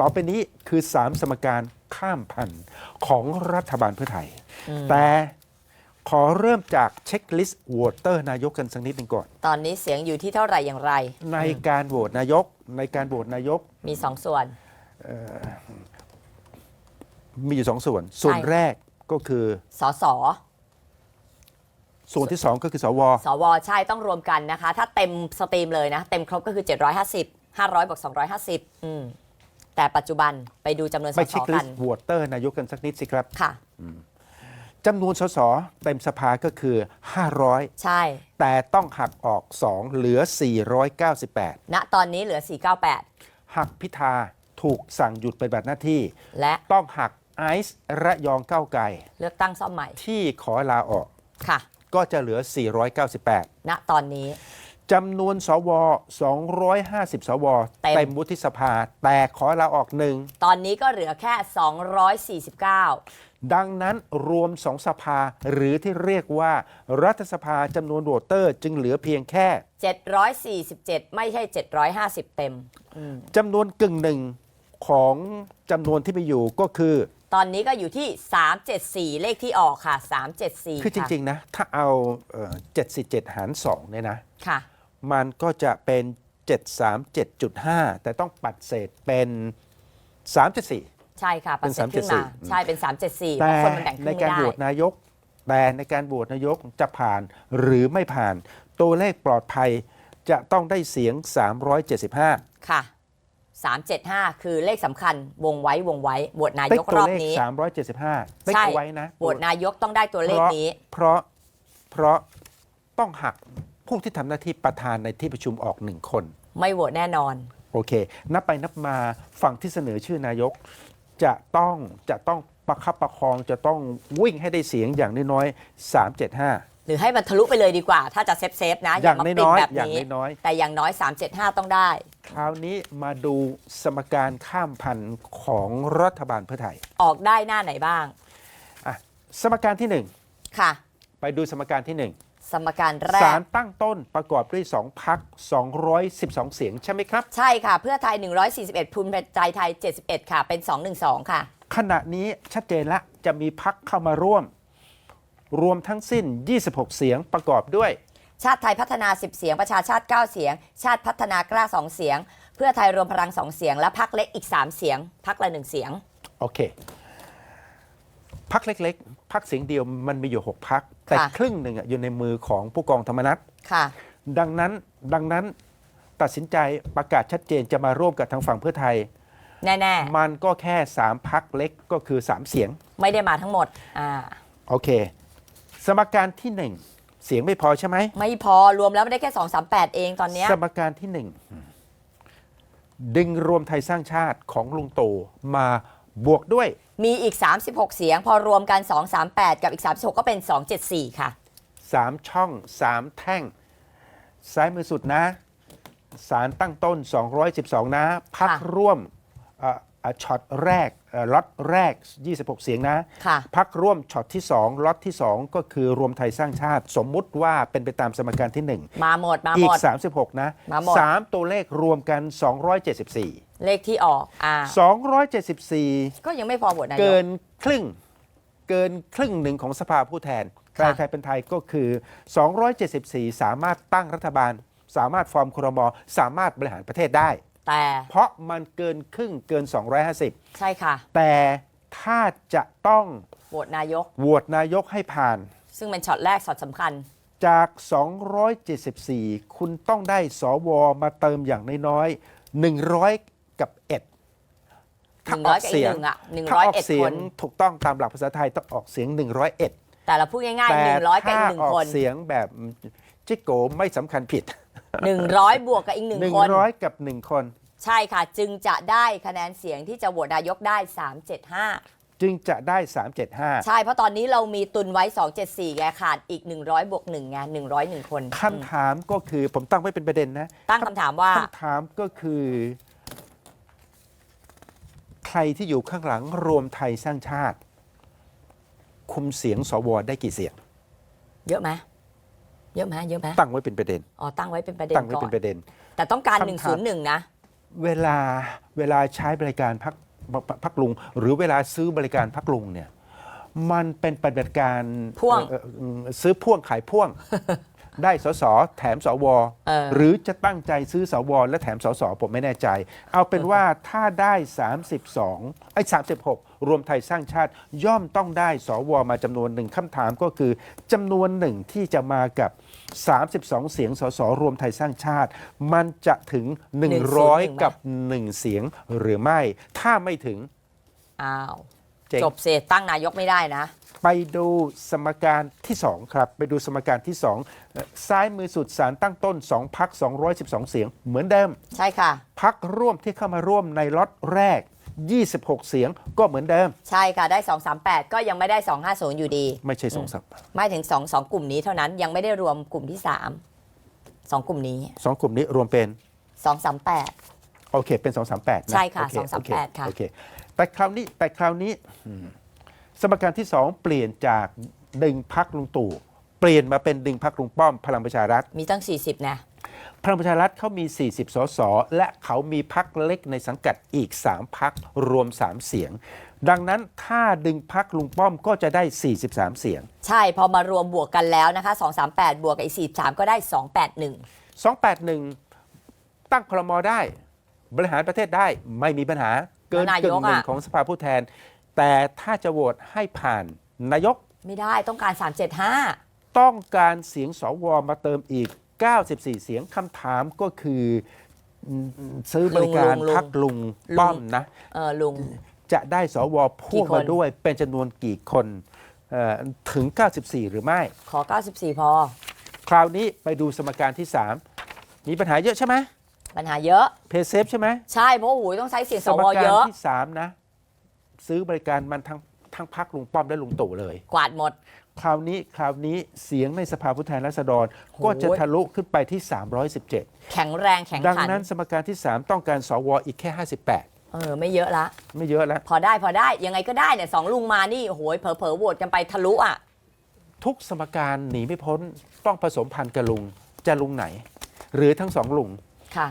ต่อไปนี้คือ 3 สมการข้ามพันธุ์ของรัฐบาลเพื่อไทยอืมแต่ขอเริ่มจากเช็คลิสต์โหวตเตอร์นายกกันสักนิดหนึ่งก่อน ตอนนี้เสียงอยู่ที่เท่าไหร่อย่างไร ในการโหวตนายก ในการโหวตนายกมีสองส่วน มีอยู่สองส่วน ส่วนใช่ แรกก็คือสส ส่วนที่สองก็คือสว สว ใช่ต้องรวมกันนะคะ ถ้าเต็มสตรีมเลยนะ เต็มครบก็คือ 750 500บวก250 อืม แต่ปัจจุบันไปดูจำนวนสไปสเช็คลิกัสน ต์โหวตเตอร์นายกกันสักนิดสิครับค่ะ จำนวนสสเต็มสภาก็คือ 500 ใช่ แต่ต้องหักออก 2 เหลือ 498 ณ ตอนนี้เหลือ 498 หักพิธาถูกสั่งหยุดปฏิบัติหน้าที่ และต้องหักไอซ์ระยองก้าวไกลเลือกตั้งซ่อมใหม่ที่ขอลาออกค่ะ ก็จะเหลือ 498 ณ ตอนนี้ จำนวนสว 250 สว เต็ม เต็มวุฒิสภา แต่ขอลาออกหนึ่ง ตอนนี้ก็เหลือแค่ 249 ดังนั้นรวมสองสภาหรือที่เรียกว่า รัฐสภาจำนวนโหวตเตอร์จึงเหลือเพียงแค่747 ไม่ใช่ 750 เต็มอืมจำนวนกึ่งหนึ่งของจำนวนที่ไปอยู่ก็คือ ตอนนี้ก็อยู่ที่ 374 เลขที่ออกค่ะ 374คือจริง ๆ นะ ถ้าเอาเอ่อ747 หาร2เนี่ยนะ ๆค่ะ มันก็จะเป็น 737.5 แต่ต้องปัดเศษเป็น 374 ใช่ค่ะปัดเศษครึ่งมา374ใช่เป็น 374เพแต่ราะคนมันแบ่งคในรึ่งไม่การได้โหวตนายก แต่ในการโหวตนายกจะผ่านหรือไม่ผ่าน ตัวเลขปลอดภัยจะต้องได้เสียง 375 ค่ะ 375 คือเลขสำคัญวงไว้วงไว้โหวตนาติ๊ยกกตัรวอบเลขนี้375ติ๊กใช่เอาไว้นะโหวตนายกต้องได้ตัวเลขนี้ เพราะเพราะต้องหัก ผู้ที่ทำหน้าที่ประธานในที่ประชุมออกหนึ่งคน ไม่โหวตแน่นอนโอโอเค นับไปนับมาฝั่งที่เสนอชื่อนายก จะต้องจะต้องประคับประคองจะต้องวิ่งให้ได้เสียงอย่างน้อยๆ375หรือให้มันทะลุไปเลยดีกว่า ถ้าจะเซฟเซฟๆนะ อย่างมปิดน้อยๆแบบอย่างนี้น้อยแต่อย่างน้อย 375 ต้องได้ คราวนี้มาดูสมการข้ามพันธุ์ของรัฐบาลเพื่อไทย ออกได้หน้าไหนบ้างอะสมการที่หนึ่งค่ะ ไปดูสมการที่หนึ่ง สมการแรสาก รตั้งต้นประกอบด้วย 2พัก 212 เสียงใช่ไหมครับ ใช่ค่ะ เพื่อไทย 141ภูมิใจไทย 71 ค่ะ เป็น 212 ค่ะ ขณะนี้ชัดเจนละจะมีพักเข้ามาร่วม รวมทั้งสิ้น 26 เสียงประกอบด้วย ชาติไทยพัฒนา 10 เสียง ประชาชาติ 9 เสียง ชาติพัฒนากล้า 2 เสียง เพื่อไทยรวมพลัง 2 เสียง และพักเล็กอีก 3 เสียง พักละ 1 เสียง โอเคพักเล็กๆพักเสียงเดียวมันมีอยู่ 6พัก แต่ค่ะครึ่งหนึ่งอะอยู่ในมือของผู้กองธรรมนัฐค่ะดังนั้นดังนั้นตัดสินใจประกาศชัดเจนจะมาร่วมกับทางฝั่งเพื่อไทยแน่มันก็แค่3พักเล็กก็คือ3เสียงๆไม่ได้มาทั้งหมดอ่าโอเค สมการที่1เสียงไม่พอใช่ไหม ไม่พอรวมแล้วไม่ได้แค่238เองตอนเนี้ยสมการที่1ดึงรวมไทยสร้างชาติของลุงตู่มาบวกด้วย มีอีก 36 เสียง พอรวมกัน 238 กับอีก 36 ก็เป็น 274 ค่ะ3ช่อง3แท่ง ซ้ายมือสุดนะ สารตั้งต้น 212 นะ พักค่ะ ร่วมเอ่อเอ่อช็อตแรกเอ่อ ล็อตแรก 26 เสียงนะ ค่ะ พักร่วมช็อตที่ 2ล็อตที่ 2 ก็คือรวมไทยสร้างชาติ สมมุติว่าเป็นไปตามสมการที่มาหมด มา1อีหมก ด 36 นะมาหมด3ตัวเลขรวมกัน 274 เลขที่ออก อ่า 274 ก็ยังไม่พอโหวตนายก เกินครึ่ง เกินครึ่งหนึ่งของสภาผู้แทนใครค่ะ ไทยเป็นไทยก็คือ 274 สามารถตั้งรัฐบาล สามารถฟอร์มครม สามารถบริหารประเทศได้ แต่ เพราะมันเกินครึ่งเกิน 250 ใช่ค่ะแต่ถ้าจะต้องโหวตนายก โหวตนายกให้ผ่าน ซึ่งเป็นช็อตแรกช็อตสำคัญ จาก 274 คุณต้องได้สวมาเติมอย่างน้อยๆ100 กับ1 100กับอีกหนึ่งอะ101ถ้าออกเสียงคน ถูกต้องตามหลักภาษาไทยต้องออกเสียง 101 แต่เราพูดง่ายแต่ๆ100กับอีกหนึ่งถ้าอคอกนเสียงแบบจิกโกไม่สำคัญผิด100บวกกับอีกหนึ่งคน 100 กับ 1 คน ใช่ค่ะ จึงจะได้คะแนนเสียงที่จะโหวตนายกได้ 375 จึงจะได้ใช่ เพราะตอนนี้เรามีตุนไว้ 274 แกขาดอีก 100บวก1ไง101 คน375คำถามก็คือผมตั้งไว้เป็นประเด็นนะตั้งคำถามว่า คำถามก็คือ ใครที่อยู่ข้างหลังรวมไทยสร้างชาติ คุมเสียงสวได้กี่เสียง เยอะไหมเยอะไหมเยอะไหมตั้งไว้เป็นประเด็น อ๋อตั้งไว้เป็นประเด็นตั้งไว้ก่อเป็นนประเด็น แต่ต้องการ คำถาม 101 นะ เวลาเวลาใช้บริการพักพักลุง หรือเวลาซื้อบริการพักลุงเนี่ยมันเป็นปฏิบัติการพ่วงเอ่อเอ่อซื้อพ่วงขายพ่วง ได้สสแถมสวเออหรือจะตั้งใจซื้อสวและแถมสสผมไม่แน่ใจ เอาเป็นว่าถ้าได้ 32ไอ้36 รวมไทยสร้างชาติย่อมต้องได้สวมาจำนวนหนึ่งคำถามก็คือจำนวนหนึ่งที่จะมากับ 32 เสียงสสรวมไทยสร้างชาติ มันจะถึง 100 กับ 1 เสียงหรือไม่ ถ้าไม่ถึงอ้าว เจ๊ง จบเสร็จตั้งนายกไม่ได้นะ ไปดูสมการที่ 2 ครับ ไปดูสมการที่2เอ่อซ้ายมือสุดสารตั้งต้น 2พัก212 เสียงเหมือนเดิม ใช่ค่ะ พักร่วมที่เข้ามาร่วมในล็อตแรก 26 เสียงก็เหมือนเดิม ใช่ค่ะ ได้ 238 ก็ยังไม่ได้ 250 อยู่ดี ไม่ใช่สองสัปไม่ถึง2 2กลุ่มนี้เท่านั้นยังไม่ได้รวมกลุ่มที่ 3 2 กลุ่มนี้ สองกลุ่มนี้รวมเป็น 238 โอเค เป็น 238นะใช่ค่ะโอเ238โอเค่ะโอเคแต่คราวนี้แต่คราวนี้อืมสมการที่ 2 เปลี่ยนจากดึงพักลุงตู่เปลี่ยนมาเป็นดึงพักลุงป้อมพลังประชารัฐมีตั้ง 40 นะ พลังประชารัฐเขามี 40 สส และเขามีพักเล็กในสังกัดอีก 3 พักรวม 3 เสียง ดังนั้นถ้าดึงพักลุงป้อมก็จะได้ 43 เสียง ใช่พอมารวมบวกกันแล้วนะคะ 238 บวกกับอีก43 ก็ได้ 281 281 ตั้งครมได้ บริหารประเทศได้ไม่มีปัญหาเกินแล้วนายกึ่กงหนึ่งอะของสภาผู้แทน แต่ถ้าจะโหวตให้ผ่านนายกไม่ได้ต้องการ 375 ต้องการเสียงสวมาเติมอีก 94 เสียงคำถามก็คืออืมซื้อบริการลุงลุงพักลุงลุง ป้อมนะ เออลุง จะได้สวพ่วงกี่คน มาด้วยเป็นจำนวนกี่คนเอ่อถึง 94 หรือไม่ ขอ 94 พอ คราวนี้ไปดูสมการที่ 3 มีปัญหาเยอะใช่ไหมปัญหาเยอะ เพย์เซฟใช่ไหมใช่เพราะโอ้โหต้องใช้เสียงสสมวกาเยรอะ ที่ 3 นะ ซื้อบริการมันทั้ง ทั้งพักลุงป้อมและลุงตู่เลย กวาดหมด คราวนี้คราวนี้เสียงในสภาผู้แทนราษฎรก็จะทะลุขึ้นไปที่ 317 แข็งแรงแข็งดังขันนั้นสมการที่ 3 ต้องการสวอีกแค่ 58 เออไม่เยอะละ ไม่เยอะแล้ว พอได้พอได้ยังไงก็ได้เนี่ยสองลุงมานี่โอ้โหเผลอเผลอๆโหวตกันไปทะลุอะ ทุกสมการหนีไม่พ้นต้องผสมพันธุ์กับลุงจะลุงไหน หรือทั้งสองลุงค่ะ